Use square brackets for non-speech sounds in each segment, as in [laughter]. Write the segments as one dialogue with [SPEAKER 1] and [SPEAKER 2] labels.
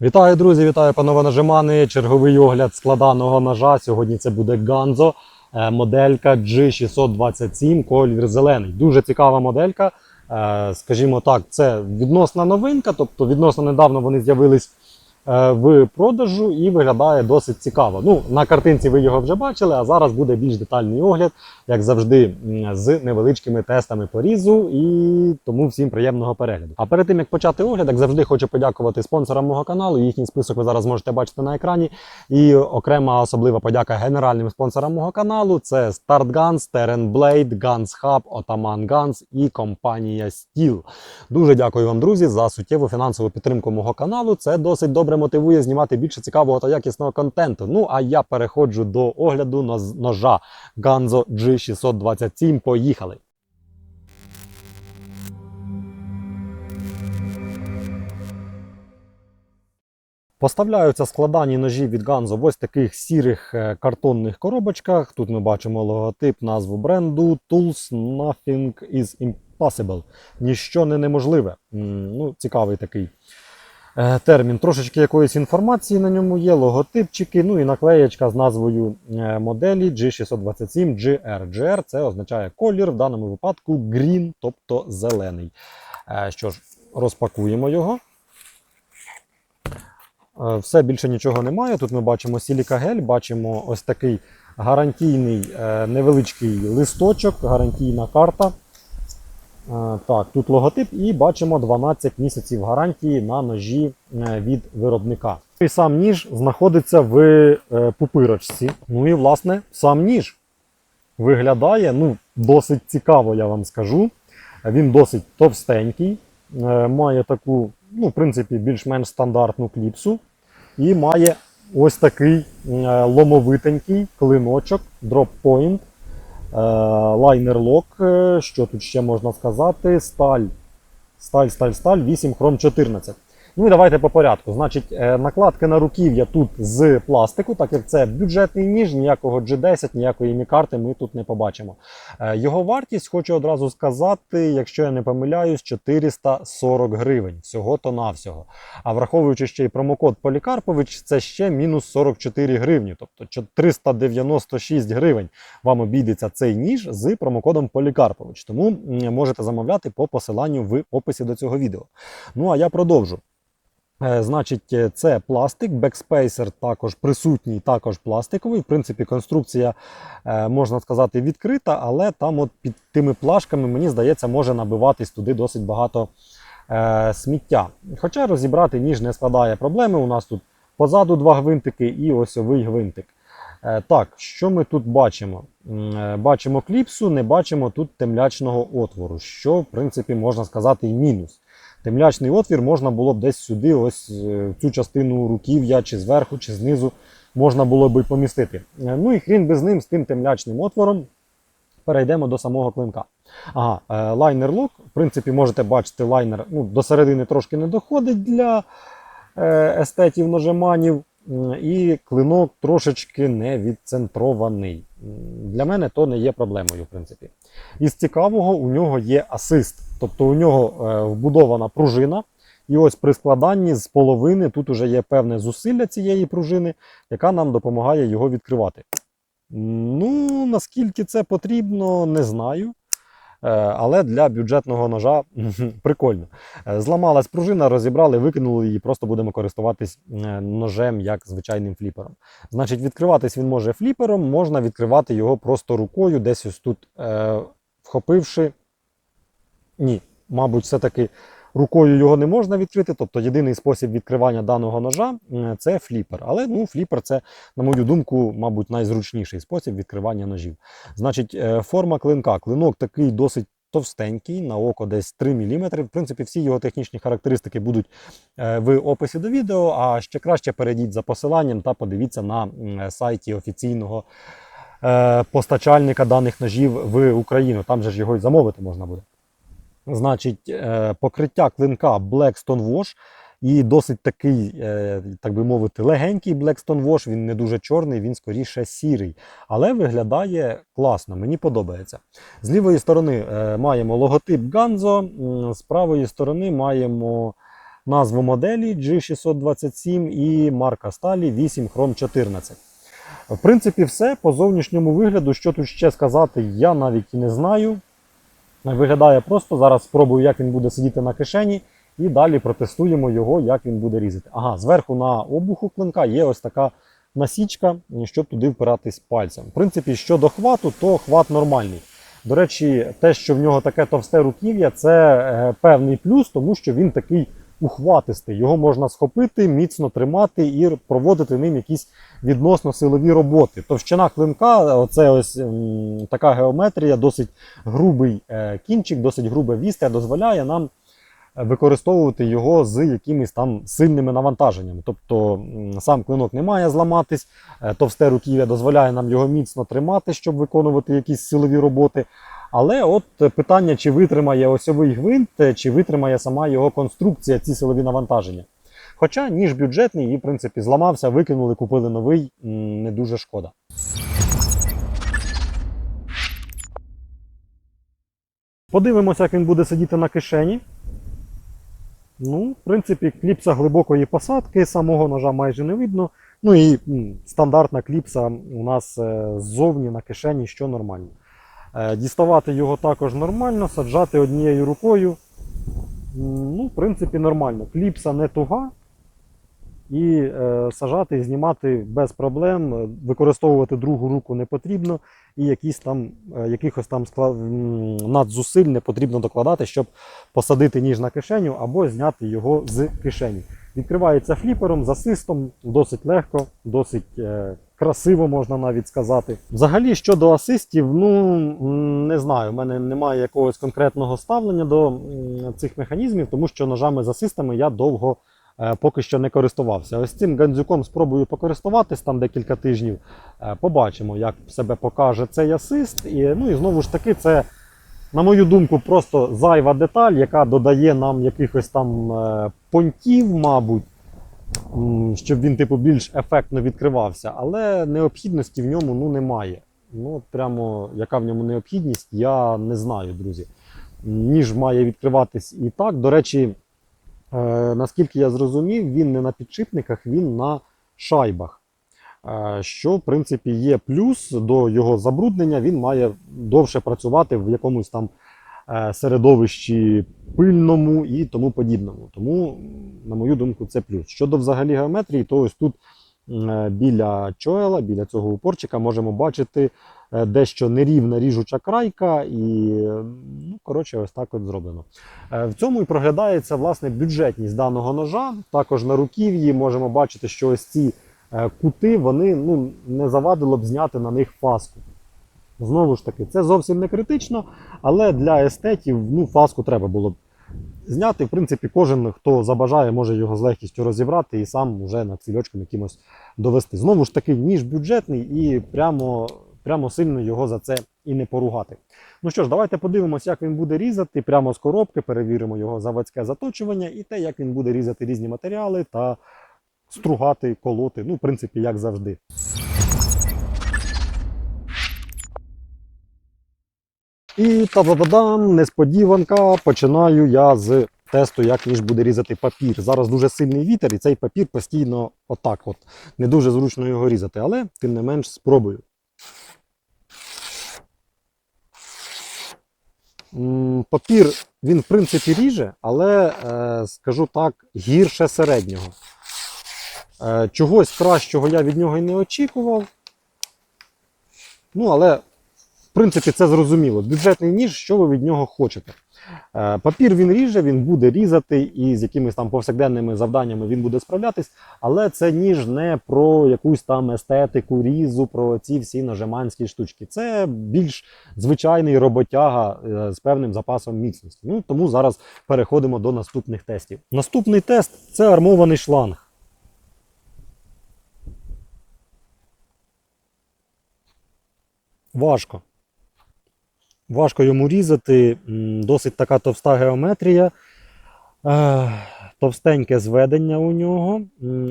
[SPEAKER 1] Вітаю, друзі! Вітаю, панове нажимани. Черговий огляд складаного ножа. Сьогодні це буде Ганзо, е, моделька G627, колір зелений. Дуже цікава моделька. Е, Скажімо так, це відносна новинка, тобто відносно недавно вони з'явились в продажу і виглядає досить цікаво. Ну, на картинці ви його вже бачили, а зараз буде більш детальний огляд, як завжди, з невеличкими тестами порізу. І тому всім приємного перегляду. А перед тим як почати огляд, як завжди хочу подякувати спонсорам мого каналу. Їхній список ви зараз можете бачити на екрані. І окрема особлива подяка генеральним спонсорам мого каналу: це Start Guns, Terran Blade, Guns Hub, Ottoman Guns і компанія Steel. Дуже дякую вам, друзі, за суттєву фінансову підтримку мого каналу. Це досить добре мотивує знімати більше цікавого та якісного контенту. Ну а я переходжу до огляду ножа Ganzo G627. Поїхали! Поставляються складані ножі від Ganzo в ось таких сірих е, картонних коробочках. Тут ми бачимо логотип, назву бренду Tools Nothing is Impossible. Ніщо не неможливе. Ну, цікавий такий термін. Трошечки якоїсь інформації на ньому є, логотипчики, ну і наклеєчка з назвою е, моделі G627 GR. Це означає колір, в даному випадку green, тобто зелений. Е, Що ж, розпакуємо його. Е, Все більше нічого немає. Тут ми бачимо сілікагель, бачимо ось такий гарантійний е, невеличкий листочок, гарантійна карта. Е, Так, тут логотип і бачимо 12 місяців гарантії на ножі е, від виробника. І сам ніж знаходиться в е, пупирочці. Ну і власне сам ніж виглядає ну, досить цікаво, я вам скажу. Він досить товстенький, має таку, ну, в принципі, більш-менш стандартну кліпсу. І має ось такий ломовитенький клиночок, дроп point, лайнер лок. е, Що тут ще можна сказати? Сталь. Сталь, сталь, сталь, 8 хром 14. Ну і давайте по порядку. Значить, е, накладки на руків'я тут з пластику, так як це бюджетний ніж, ніякого G10, ніякої мікарти ми тут не побачимо. Е, Його вартість, хочу одразу сказати, якщо я не помиляюсь, 440 гривень всього-то навсього. А враховуючи ще й промокод Полікарпович, це ще мінус 44 гривні, тобто 396 гривень вам обійдеться цей ніж з промокодом Полікарпович. Тому можете замовляти по посиланню в описі до цього відео. Ну а я продовжу. Е, Значить, е, це пластик, бекспейсер також присутній, також пластиковий. В принципі, конструкція, е, можна сказати, відкрита, але там от під тими плашками, мені здається, може набиватись туди досить багато сміття. Хоча розібрати ніж не складає проблеми. У нас тут позаду два гвинтики і осьовий гвинтик. Так, що ми тут бачимо? Бачимо кліпсу, не бачимо тут темлячного отвору, що, в принципі, можна сказати, і мінус. Темлячний отвір можна було б десь сюди, ось е, цю частину руків'я, чи зверху, чи знизу можна було б і помістити. Е, Ну і хрін би з ним, з тим темлячним отвором, перейдемо до самого клинка. Ага, е, лайнер лук. В принципі, можете бачити, лайнер ну, до середини трошки не доходить для естетів ножеманів. І клинок трошечки не відцентрований. Для мене то не є проблемою, в принципі. Із цікавого, у нього є асист. Тобто у нього е, вбудована пружина. І ось при складанні з половини тут уже є певне зусилля цієї пружини, яка нам допомагає його відкривати. Ну, наскільки це потрібно, не знаю. Е, Але для бюджетного ножа [laughs] прикольно. Е, Зламалась пружина, розібрали, викинули її, просто будемо користуватись ножем як звичайним фліпером. Значить, відкриватись він може фліпером, можна відкривати його просто рукою, десь ось тут е, вхопивши. Ні, мабуть, все-таки рукою його не можна відкрити. Тобто єдиний спосіб відкривання даного ножа це фліпер. Але ну, фліпер це, на мою думку, мабуть, найзручніший спосіб відкривання ножів. Значить, е, форма клинка. Клинок такий досить. Товстенький, на око десь 3 мм. В принципі, всі його технічні характеристики будуть е, в описі до відео. А ще краще перейдіть за посиланням та подивіться на сайті офіційного е, постачальника даних ножів в Україну. Там же ж його й замовити можна буде. Значить, е, покриття клинка Blackstone Wash і досить такий, е, так би мовити, легенький Blackstone Wash. Він не дуже чорний, він скоріше сірий. Але виглядає класно, мені подобається. З лівої сторони е, маємо логотип Ganzo, з правої сторони маємо назву моделі G627 і марка сталі 8 Chrome 14. В принципі, все по зовнішньому вигляду, що тут ще сказати, я навіть і не знаю. Виглядає просто. Зараз спробую, як він буде сидіти на кишені, і далі протестуємо його, як він буде різати. Ага, зверху на обуху клинка є ось така насічка, щоб туди впиратись пальцем. В принципі, щодо хвату, то хват нормальний. До речі, те, що в нього таке товсте руків'я, це е, певний плюс, тому що він такий ухватистий. Його можна схопити, міцно тримати і проводити ним якісь відносно силові роботи. Товщина клинка, оце ось м, така геометрія, досить грубий е, кінчик, досить грубе вісте, дозволяє нам використовувати його з якимись там сильними навантаженнями. Тобто сам клинок не має зламатись, е, товсте руків'я дозволяє нам його міцно тримати, щоб виконувати якісь силові роботи. Але от питання, чи витримає осьовий гвинт, е, чи витримає сама його конструкція ці силові навантаження. Хоча ніж бюджетний і, в принципі, зламався, викинули, купили новий, не дуже шкода. Подивимося, як він буде сидіти на кишені. Ну, в принципі, кліпса глибокої посадки, самого ножа майже не видно. Ну і стандартна кліпса у нас е, ззовні на кишені, що нормально. Е, Діставати його також нормально, саджати однією рукою. Ну, в принципі, нормально. Кліпса не туга. І е, сажати знімати без проблем, використовувати другу руку не потрібно, і якісь там, е, якихось там склад... надзусиль не потрібно докладати, щоб посадити ніж на кишеню або зняти його з кишені. Відкривається фліпером, з асистом, досить легко, досить е, красиво, можна навіть сказати. Взагалі, щодо асистів, ну не знаю, в мене немає якогось конкретного ставлення до цих механізмів, тому що ножами з асистами я довго поки що не користувався. Ось цим гандзюком спробую покористуватись там декілька тижнів. Е, побачимо, як себе покаже цей асист. І, ну і знову ж таки, це, на мою думку, просто зайва деталь, яка додає нам якихось там е, понтів, мабуть. Щоб він типу більш ефектно відкривався, але необхідності в ньому ну, немає. Ну, прямо яка в ньому необхідність, я не знаю, друзі. Ніж має відкриватись і так. До речі, Е, наскільки я зрозумів, він не на підшипниках, він на шайбах. Е, що, в принципі, є плюс до його забруднення, він має довше працювати в якомусь там е, середовищі пильному і тому подібному. Тому, на мою думку, це плюс. Щодо взагалі геометрії, то ось тут е, біля чоела, біля цього упорчика можемо бачити е, дещо нерівна ріжуча крайка, і е, ну, коротше, ось так от зроблено. Е, В цьому і проглядається власне бюджетність даного ножа. Також на руків'ї можемо бачити, що ось ці е, кути вони ну, не завадило б зняти на них фаску. Знову ж таки, це зовсім не критично, але для естетів ну, фаску треба було б зняти. В принципі, кожен, хто забажає, може його з легкістю розібрати і сам уже над цільочком якимось довести. Знову ж таки, ніж бюджетний і прямо, прямо сильно його за це і не поругати. Ну що ж, давайте подивимося, як він буде різати прямо з коробки, перевіримо його заводське заточування і те, як він буде різати різні матеріали та стругати, колоти. Ну, в принципі, як завжди. І та-да-да-дам, несподіванка. Починаю я з тесту, як ніж буде різати папір. Зараз дуже сильний вітер, і цей папір постійно отак. от. Не дуже зручно його різати, але тим не менш спробую. Папір він в принципі ріже, але е, скажу так, гірше середнього. Е, чогось кращого я від нього й не очікував. Ну, але, в принципі, це зрозуміло. Бюджетний ніж, що ви від нього хочете. Е, папір він ріже, він буде різати, і з якимись там повсякденними завданнями він буде справлятись, але це ніж не про якусь там естетику, різу, про ці всі нажиманські штучки. Це більш звичайний роботяга е, з певним запасом міцності. Ну, тому зараз переходимо до наступних тестів. Наступний тест це армований шланг. Важко. Важко йому різати, досить така товста геометрія, е, товстеньке зведення у нього,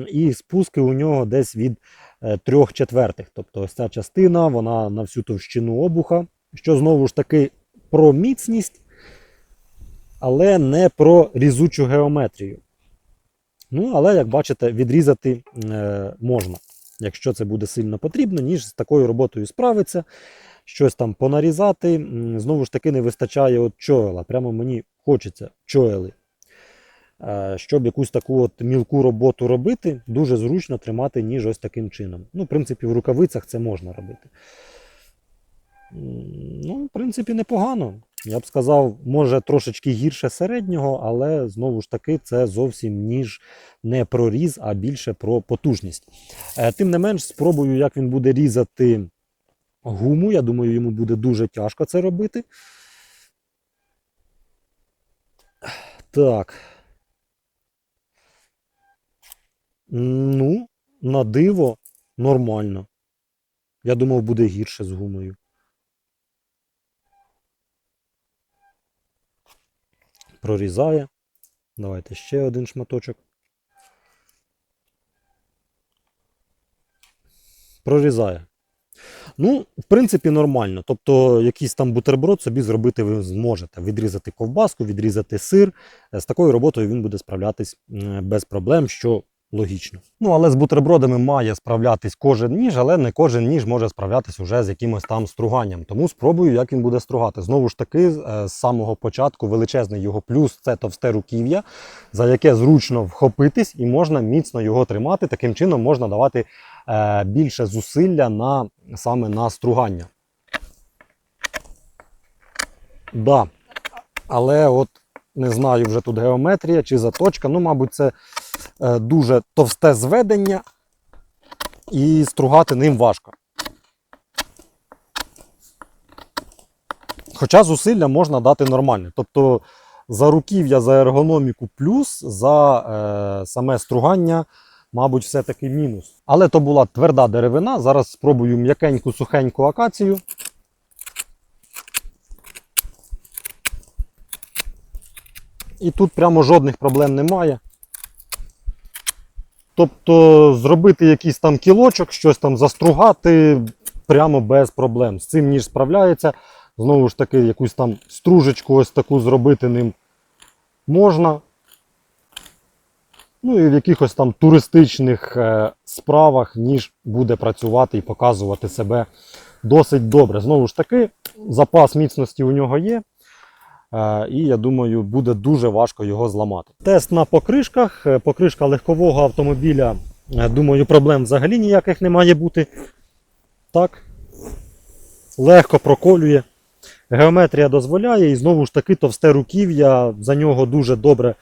[SPEAKER 1] і спуски у нього десь від е, трьох четвертих. Тобто ось ця частина, вона на всю товщину обуха, що знову ж таки про міцність, але не про різучу геометрію. Ну, але, як бачите, відрізати е, можна, якщо це буде сильно потрібно, ніж з такою роботою справиться, щось там понарізати. Знову ж таки, не вистачає от чоела. Прямо мені хочеться чоели. Е, Щоб якусь таку от мілку роботу робити, дуже зручно тримати ніж ось таким чином. Ну, в принципі, в рукавицях це можна робити. Ну, в принципі, непогано. Я б сказав, може трошечки гірше середнього, але знову ж таки це зовсім ніж не про різ, а більше про потужність. Е, Тим не менш, спробую, як він буде різати гуму. Я думаю, йому буде дуже тяжко це робити. Так. Ну, на диво нормально. Я думав, буде гірше з гумою. Прорізає. Давайте ще один шматочок. Прорізає. Ну, в принципі, нормально. Тобто, якийсь там бутерброд собі зробити ви зможете. Відрізати ковбаску, відрізати сир. З такою роботою він буде справлятись без проблем, що логічно. Ну, але з бутербродами має справлятись кожен ніж, але не кожен ніж може справлятись уже з якимось там струганням. Тому спробую, як він буде стругати. Знову ж таки, е, з самого початку величезний його плюс це товсте руків'я, за яке зручно вхопитись і можна міцно його тримати. Таким чином можна давати е, більше зусилля на саме на стругання. Да. Але от не знаю вже тут геометрія чи заточка. Ну, мабуть, це е, дуже товсте зведення, і стругати ним важко. Хоча зусилля можна дати нормальне. Тобто за руків'я, за ергономіку плюс, за е, саме стругання, мабуть, все-таки мінус. Але то була тверда деревина. Зараз спробую м'якеньку сухеньку акацію. І тут прямо жодних проблем немає. Тобто зробити якийсь там кілочок, щось там застругати прямо без проблем. З цим ніж справляється. Знову ж таки, якусь там стружечку ось таку зробити ним можна. Ну і в якихось там туристичних е, справах ніж буде працювати і показувати себе досить добре. Знову ж таки, запас міцності у нього є. Е, І я думаю, буде дуже важко його зламати. Тест на покришках. Е, Покришка легкового автомобіля. е, Думаю, проблем взагалі ніяких не має бути. Так. Легко проколює. Геометрія дозволяє, і знову ж таки товсте руків'я, за нього дуже добре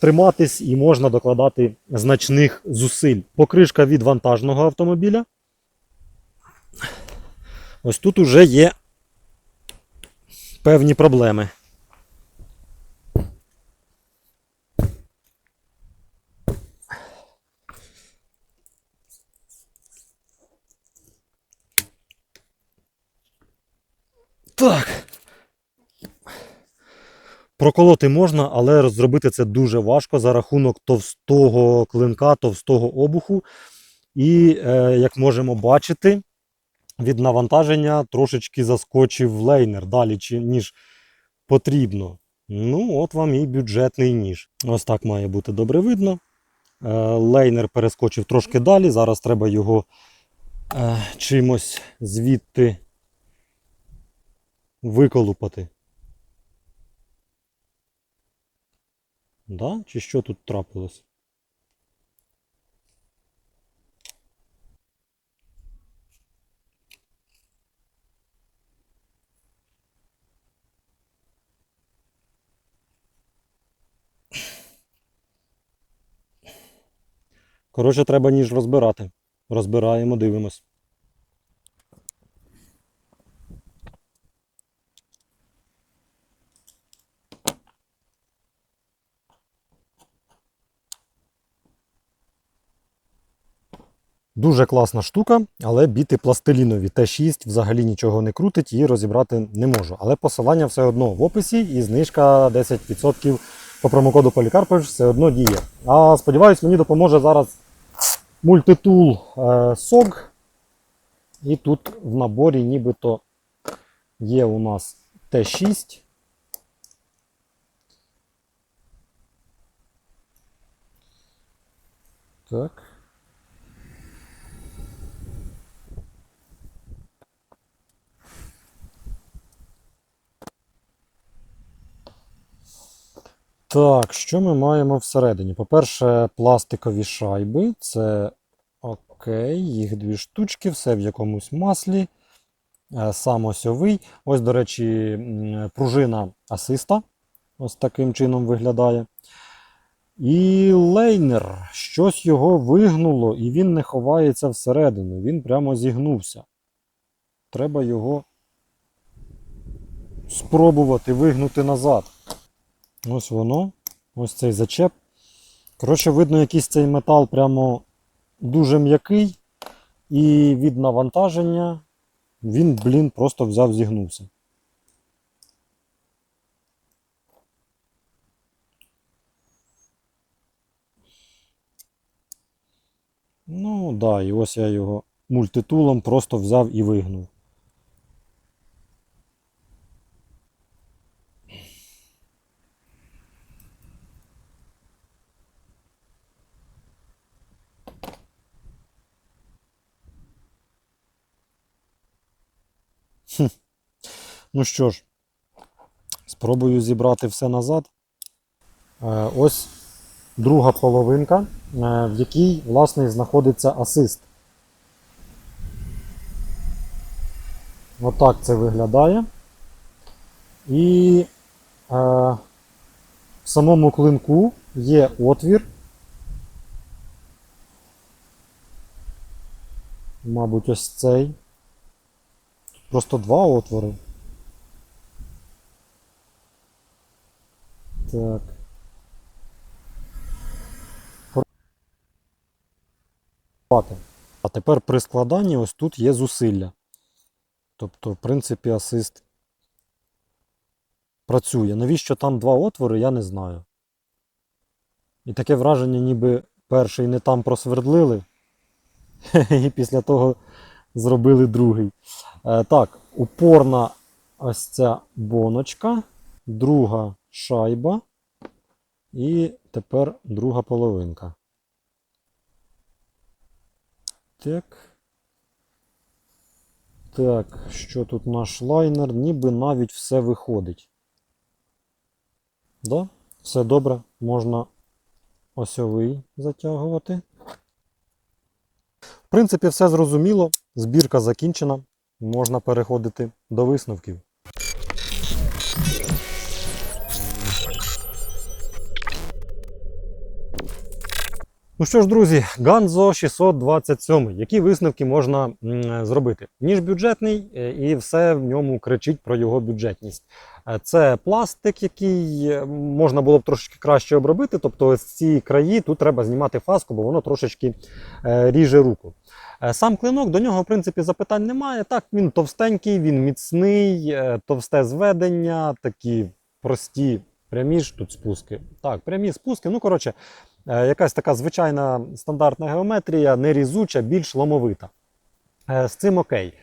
[SPEAKER 1] триматись і можна докладати значних зусиль. Покришка від вантажного автомобіля. Ось тут уже є певні проблеми. Проколоти можна, але зробити це дуже важко за рахунок товстого клинка, товстого обуху. І, е, як можемо бачити, від навантаження трошечки заскочив лейнер далі, ніж потрібно. Ну, от вам і бюджетний ніж. Ось так має бути добре видно. Е, лейнер перескочив трошки далі. Зараз треба його е, чимось звідти виколупати. Да? Чи що тут трапилось? Коротше, треба ніж розбирати. Розбираємо, дивимось. Дуже класна штука, але біти пластилінові. Т6 взагалі нічого не крутить і розібрати не можу. Але посилання все одно в описі і знижка 10% по промокоду Полікарпович все одно діє. А сподіваюсь, мені допоможе зараз мультитул е, SOG. І тут в наборі нібито є у нас Т6. Так. Так, що ми маємо всередині? По-перше, пластикові шайби. Це окей, їх дві штучки, все в якомусь маслі. Е, Сам осьовий. Ось, до речі, пружина асиста. Ось таким чином виглядає. І лейнер. Щось його вигнуло, і він не ховається всередину. Він прямо зігнувся. Треба його спробувати вигнути назад. Ось воно. Ось цей зачеп. Коротше, видно, якийсь цей метал прямо дуже м'який. І від навантаження він, блін, просто взяв зігнувся. Ну, да, і ось я його мультитулом просто взяв і вигнув. Ну що ж, спробую зібрати все назад. Е, Ось друга половинка, е, в якій, власне, знаходиться асист. Отак це виглядає. І е, в самому клинку є отвір. Мабуть, ось цей. Просто два отвори. Так. А тепер при складанні ось тут є зусилля. Тобто, в принципі, асист працює. Навіщо там два отвори, я не знаю. І таке враження, ніби перший не там просвердлили, [laughs] і після того зробили другий. Е, так, упорна ось ця боночка, друга шайба. І тепер друга половинка. Так. Так, що тут наш лайнер? Ніби навіть все виходить. Да? Все добре, можна осьовий затягувати. В принципі, все зрозуміло. Збірка закінчена. Можна переходити до висновків. Ну що ж, друзі, Ганзо 627. Які висновки можна зробити? Ніж бюджетний, е, і все в ньому кричить про його бюджетність. Е, Це пластик, який е, можна було б трошечки краще обробити. Тобто, ось ці краї тут треба знімати фаску, бо воно трошечки ріже руку. Сам клинок, до нього, в принципі, запитань немає. Так, він товстенький, він міцний, товсте зведення, такі прості прямі ж тут спуски. Так, прямі спуски. Ну, коротше, якась така звичайна стандартна геометрія, не різуча, більш ломовита. Е, З цим окей. Е,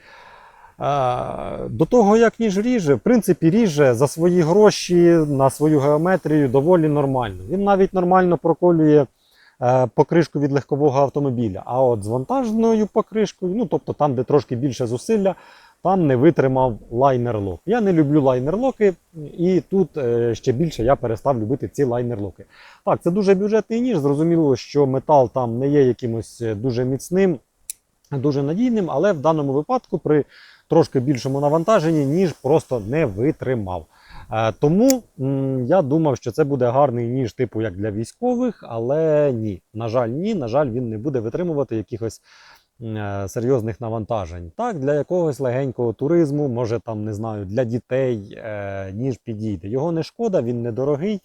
[SPEAKER 1] До того, як ніж ріже, в принципі, ріже за свої гроші на свою геометрію доволі нормально. Він навіть нормально проколює е, покришку від легкового автомобіля. А от з вантажною покришкою, ну тобто там, де трошки більше зусилля, там не витримав лайнер-лок. Я не люблю лайнер-локи, і тут е, ще більше я перестав любити ці лайнер-локи. Так, це дуже бюджетний ніж. Зрозуміло, що метал там не є якимось е, дуже міцним, дуже надійним, але в даному випадку при трошки більшому навантаженні ніж просто не витримав. Е, Тому я думав, що це буде гарний ніж, типу як для військових, але ні. На жаль, ні. На жаль, він не буде витримувати якихось серйозних навантажень. Так, для якогось легенького туризму, може там не знаю, для дітей е, ніж підійде. Його не шкода, він недорогий.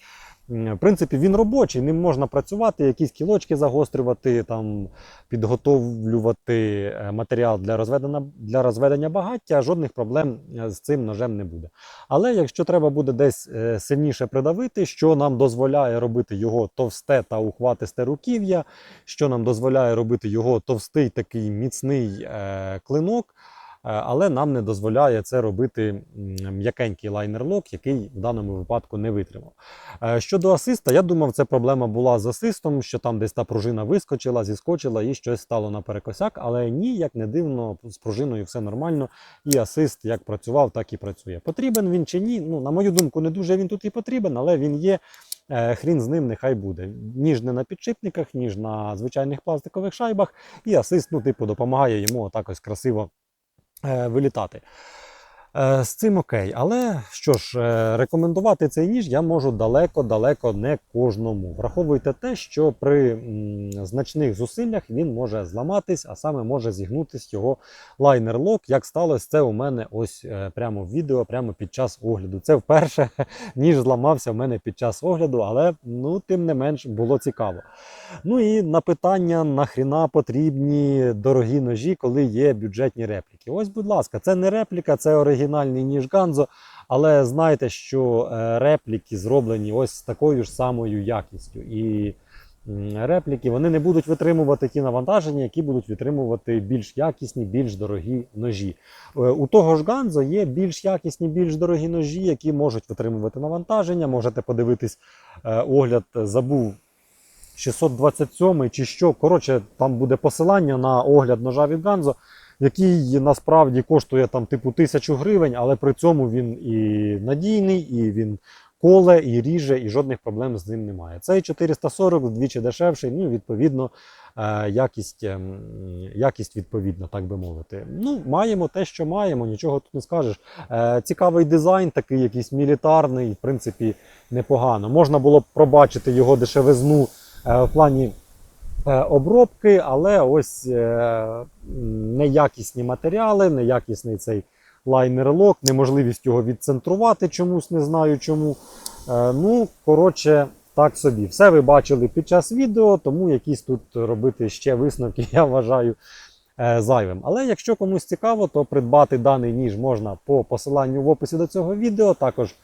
[SPEAKER 1] В принципі, він робочий, ним можна працювати, якісь кілочки загострювати, там, підготовлювати е, матеріал для розведення, для розведення багаття, жодних проблем е, з цим ножем не буде. Але якщо треба буде десь е, сильніше придавити, що нам дозволяє робити його товсте та ухватисте руків'я, що нам дозволяє робити його товстий такий міцний е, клинок, але нам не дозволяє це робити м'якенький лайнер-лок, який в даному випадку не витримав. Е, Щодо асиста, я думав, це проблема була з асистом, що там десь та пружина вискочила, зіскочила і щось стало наперекосяк, але ні, як не дивно, з пружиною все нормально. І асист як працював, так і працює. Потрібен він чи ні? Ну, на мою думку, не дуже він тут і потрібен, але він є. Е, Хрін з ним нехай буде. Ніж не на підшипниках, ніж на звичайних пластикових шайбах, і асист, ну, типу, допомагає йому отак ось красиво е, вилітати. Е, З цим окей. Але що ж, е, рекомендувати цей ніж я можу далеко-далеко не кожному. Враховуйте те, що при значних зусиллях він може зламатись, а саме може зігнутись його лайнер-лок. Як сталося це у мене ось е, прямо в відео, прямо під час огляду. Це вперше [laughs] ніж зламався в мене під час огляду, але ну, тим не менш було цікаво. Ну і на питання, нахріна потрібні дорогі ножі, коли є бюджетні репліки. Ось, будь ласка, це не репліка, це оригінальний ніж Ганзо. Але знайте, що е, репліки зроблені ось з такою ж самою якістю. І репліки вони не будуть витримувати ті навантаження, які будуть витримувати більш якісні, більш дорогі ножі. Е, У того ж Ганзо є більш якісні, більш дорогі ножі, які можуть витримувати навантаження. Можете подивитись е, огляд, забув 627 чи що. Коротше, там буде посилання на огляд ножа від Ганзо, який насправді коштує там типу тисячу гривень, але при цьому він і надійний, і він коле, і ріже, і жодних проблем з ним немає. Цей 440 вдвічі дешевший, ну відповідно е, якість, ем, якість відповідна, так би мовити. Ну, маємо те, що маємо, нічого тут не скажеш. Е, Цікавий дизайн, такий якийсь мілітарний, в принципі, непогано. Можна було б пробачити його дешевизну е, в плані обробки, але ось е, неякісні матеріали, неякісний цей лайнер-лок, неможливість його відцентрувати чомусь, не знаю чому. Е, Ну, коротше, так собі. Все ви бачили під час відео, тому якісь тут робити ще висновки, [laughs] я вважаю. е, Зайвим. Але якщо комусь цікаво, то придбати даний ніж можна по посиланню в описі до цього відео. Також Е,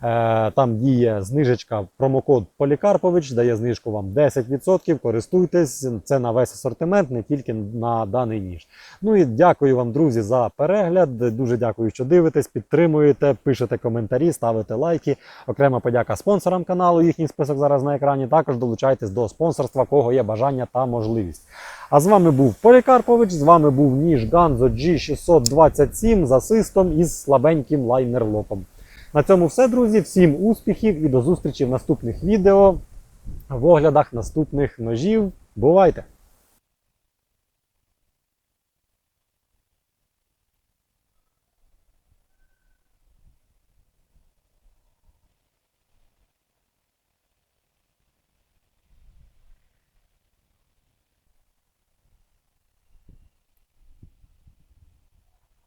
[SPEAKER 1] Там діє знижечка, промокод Полікарпович, дає знижку вам 10%. Користуйтесь, це на весь асортимент, не тільки на даний ніж. Ну і дякую вам, друзі, за перегляд. Дуже дякую, що дивитесь, підтримуєте, пишете коментарі, ставите лайки. Окрема подяка спонсорам каналу. Їхній список зараз на екрані. Також долучайтесь до спонсорства, кого є бажання та можливість. А з вами був Полікарпович, з вами був ніж Ganzo G627 з асистом із слабеньким лайнер-локом. На цьому все, друзі. Всім успіхів і до зустрічі в наступних відео в оглядах наступних ножів. Бувайте!